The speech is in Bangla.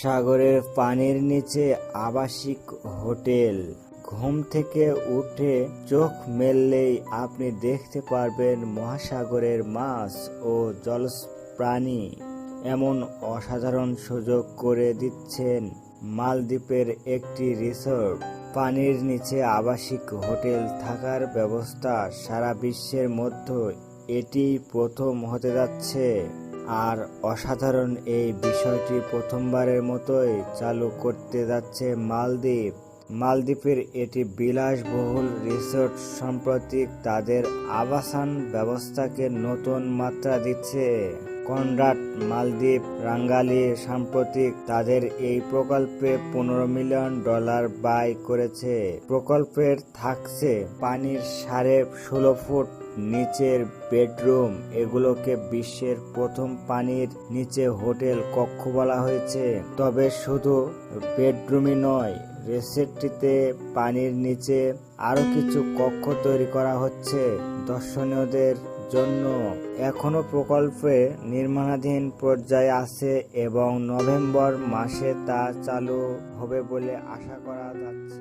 সাগরের পানির নিচে আবাসিক হোটেল। ঘুম থেকে উঠে চোখ মেললেই আপনি দেখতে পারবেন মহাসাগরের মাছ ও জলজ প্রাণী এমন অসাধারণ সুযোগ করে দিচ্ছেন মালদ্বীপের একটি রিসোর্ট। পানির নিচে আবাসিক হোটেল থাকার ব্যবস্থা সারা বিশ্বের মধ্যে এটি প্রথম হতে যাচ্ছে। আর অসাধারণ এই বিষয়টি প্রথমবারের মতোই চালু করতে যাচ্ছে মালদ্বীপ। মালদ্বীপের এটি বিলাসবহুল রিসোর্ট সম্প্রতি তাদের আবাসন ব্যবস্থাকে নতুন মাত্রা দিচ্ছে। কনরাড, মালদ্বীপ, রাঙ্গালি সাম্প্রতিক তাদের এই প্রকল্পে পনেরো মিলিয়ন ডলার ব্যয় করেছে। প্রকল্পের থাকছে পানির সাড়ে ষোলো ফুট নিচের বেডরুম, এগুলোকে বিশ্বের প্রথম পানির নিচে হোটেল কক্ষ বলা হয়েছে। তবে শুধু বেডরুমই নয় রেসেটটিতে পানির নিচে আরও কিছু কক্ষ তৈরি করা হচ্ছে দর্শনীয়দের জন্য। এখনও প্রকল্পে নির্মাণাধীন পর্যায়ে আছে এবং নভেম্বর মাসে তা চালু হবে বলে আশা করা যাচ্ছে।